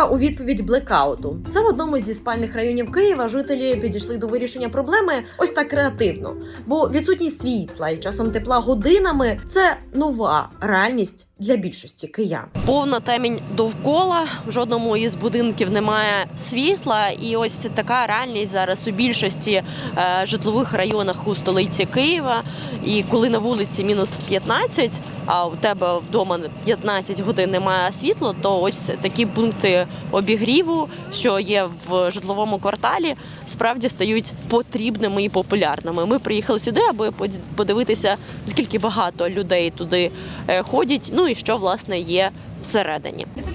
Атака у відповідь блекауту. Це в одному зі спальних районів Києва жителі підійшли до вирішення проблеми ось так креативно. Бо відсутність світла і часом тепла годинами це нова реальність для більшості киян. Повна темінь довкола. В жодному із будинків немає світла, і ось така реальність зараз у більшості е, житлових районах у столиці Києва. І коли на вулиці мінус 15, а у тебе вдома 15 годин немає світла, то ось такі пункти обігріву, що є в житловому кварталі, справді стають потрібними і популярними. Ми приїхали сюди, аби под- подивитися, скільки багато людей туди е, ходять. Ну і що власне є всередині. Подарок.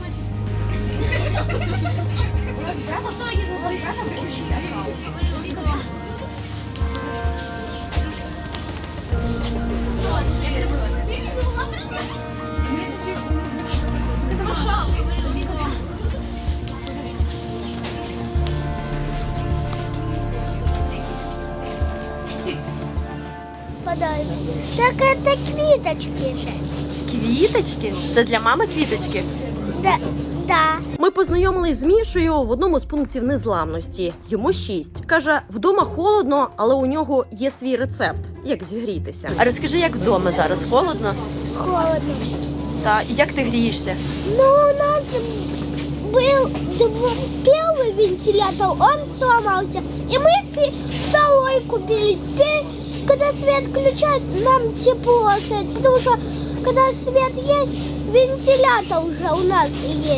Так это квиточки же. Квіточки? Це для мами квіточки. Да. Да. Ми познайомились з Мішею в одному з пунктів незламності. Йому шість. Каже, вдома холодно, але у нього є свій рецепт, як зігрітися. А розкажи, як вдома зараз холодно? Холодно. Та і як ти грієшся? Ну, у нас был дв- первый вентилятор, он сломался. И мы пи- второй купили. Когда свет включают, нам тепло стоит. Потому что, когда свет есть, вентилятор уже у нас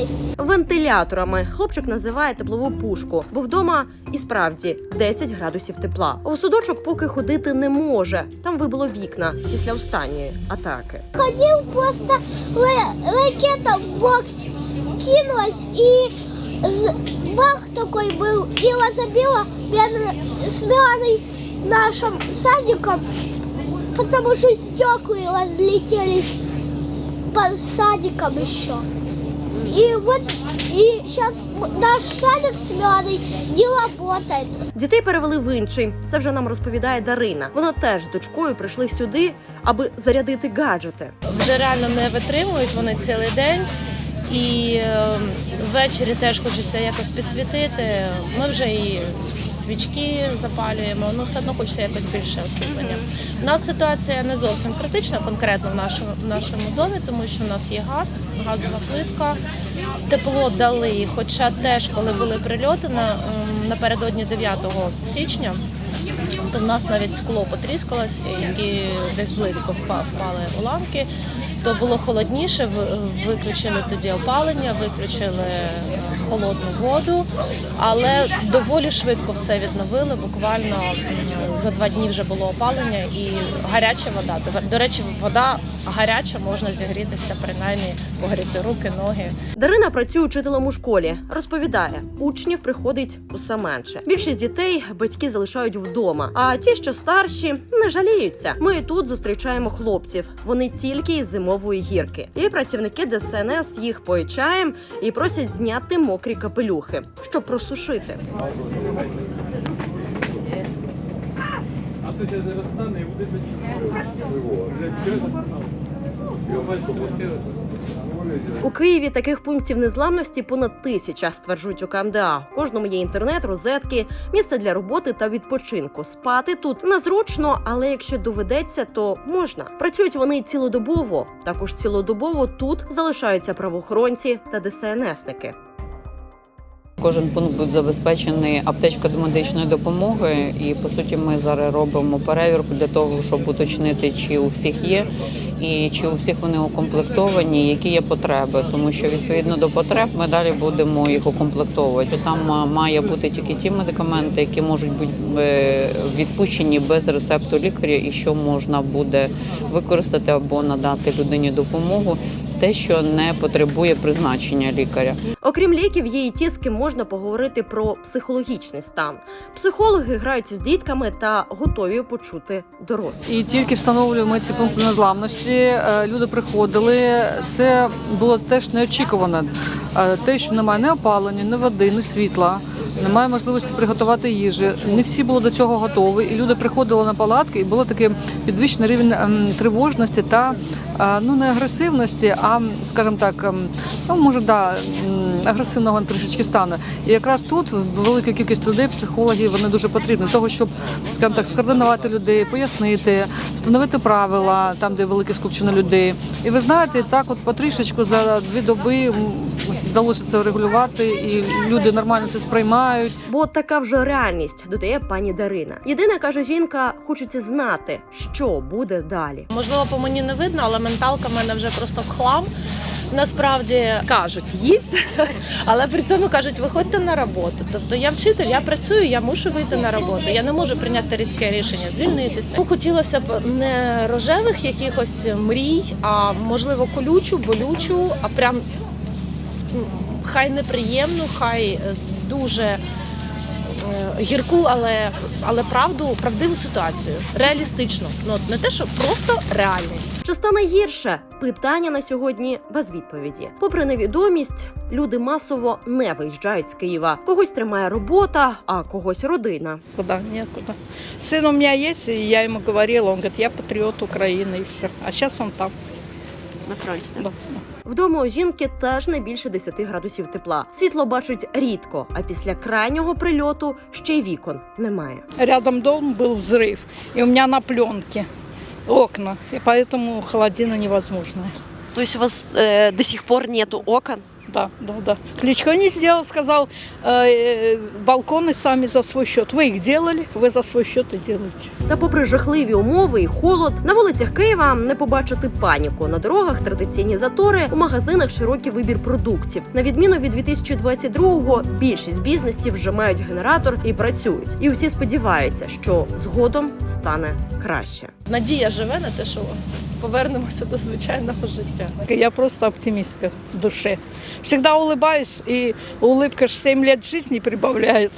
есть. Вентиляторами хлопчик називає теплову пушку, бо вдома і справді 10 градусів тепла. У судочок поки ходити не може. Там вибило вікна після останньої атаки. Ходил просто ра- ракета в бокс кинулась и з- бах такой был и разобила прямо с Миланой нашим садиком, потому что стекла разлетелись по садикам еще. И вот и сейчас наш садик с Миланой не работает. Дітей перевели в інший. Це вже нам розповідає Дарина. Вона теж з дочкою прийшли сюди, аби зарядити гаджети. вже реально не витримують вони цілий день. І е, ввечері теж хочеться якось підсвітити. Ми вже і свічки запалюємо, ну все одно хочеться якось більше освітлення. У нас ситуація не зовсім критична, конкретно в нашому, в нашому домі, тому що в нас є газ, газова плитка, тепло дали. Хоча теж, коли були прильоти на, ем, напередодні 9 січня, то в нас навіть скло потріскалось і, десь близько впали уламки. То було холодніше, виключили тоді опалення, виключили холодну воду, але доволі швидко все відновили. Буквально за два дні вже було опалення і гаряча вода. До- речі, вода гаряча, можна зігрітися, принаймні погріти руки, ноги. Дарина працює учителем у школі. Розповідає, учнів приходить усе менше. Більшість дітей батьки залишають вдома. А ті, що старші, не жаліються. Ми тут зустрічаємо хлопців. Вони тільки із зимової гірки. І працівники ДСНС їх поють чаєм і просять зняти мокрі капелюхи, щоб просушити. А то зараз розтане і буде тоді. У Києві таких пунктів незламності понад тисяча, стверджують у КМДА. У кожному є інтернет, розетки, місце для роботи та відпочинку. Спати тут незручно, але якщо доведеться, то можна. Працюють вони цілодобово. Також цілодобово тут залишаються правоохоронці та ДСНСники. Кожен пункт буде забезпечений аптечкою до медичної допомоги, і по суті ми зараз робимо перевірку для того, щоб уточнити, чи у всіх є і чи у всіх вони укомплектовані, які є потреби. Тому що відповідно до потреб ми далі будемо їх укомплектовувати. Там має бути тільки ті медикаменти, які можуть бути е, відпущені без рецепту лікаря, і що можна буде використати або надати людині допомогу, те, що не потребує призначення лікаря. Окрім ліків, є і ті, з ким можна поговорити про психологічний стан. Психологи граються з дітками та готові почути дорослих. І тільки встановлюємо ці пункти незламності. е, Люди приходили. Це було теж неочікувано. Е, Те, що немає ні опалення, ні води, ні світла. Немає можливості приготувати їжі. Не всі були до цього готові, і люди приходили на палатки, і було таке підвищений рівень ем, тривожності та е, ну не агресивності, а скажімо так, ем, ну може да агресивного трішечки стану. І якраз тут велика кількість людей, психологів, вони дуже потрібні того, щоб скажімо так, скоординувати людей, пояснити, встановити правила там, де велике скупчення людей. І ви знаєте, так от потрішечку за дві доби вдалося це регулювати, і люди нормально це сприймають. Бо така вже реальність, додає пані Дарина. Єдине каже жінка, хочеться знати, що буде далі. Можливо, по мені не видно, але менталка в мене вже просто в хлам. Насправді кажуть, їдьте, але при цьому кажуть, виходьте на роботу. Тобто я вчитель, я працюю, я мушу вийти на роботу. Я не можу прийняти різке рішення, звільнитися. Ну, Хотілося б не рожевих якихось мрій, а можливо колючу, болючу, а прям хай неприємну, хай е, дуже е, гірку, але, але правду, правдиву ситуацію, реалістичну. Ну не те, що просто реальність. Чи стане гірше? Питання на сьогодні без відповіді. Попри невідомість, люди масово не виїжджають з Києва. Когось тримає робота, а когось родина. Куда? Некуда. Сын у меня есть, и я ему говорила, он говорит, я патриот Украины, и все. А сейчас он там. На фронті Да. вдома у жінки теж не більше 10 градусів тепла. Світло бачить рідко, а після крайнього прильоту ще й вікон немає. Рядом дом был взрыв, и у меня на пленке окна, и поэтому холодина невозможная. Тобто у вас е, до сих пор нету окон? Да, да, да. Кличко не сделал, сказал, э, э, балконы сами за свой счет. Вы их делали, вы за свой счет и делаете. Та, попри жахливі умови і холод, на вулицях Києва не побачити паніку. На дорогах традиційні затори, у магазинах широкий вибір продуктів. На відміну від 2022-го, більшість бізнесів вже мають генератор і працюють. І усі сподіваються, що згодом стане краще. Надія живе на те, що повернемося до звичайного життя. Я просто оптимістка в душе. Всегда улыбаюсь, и улыбка ж 7 лет жизни прибавляет.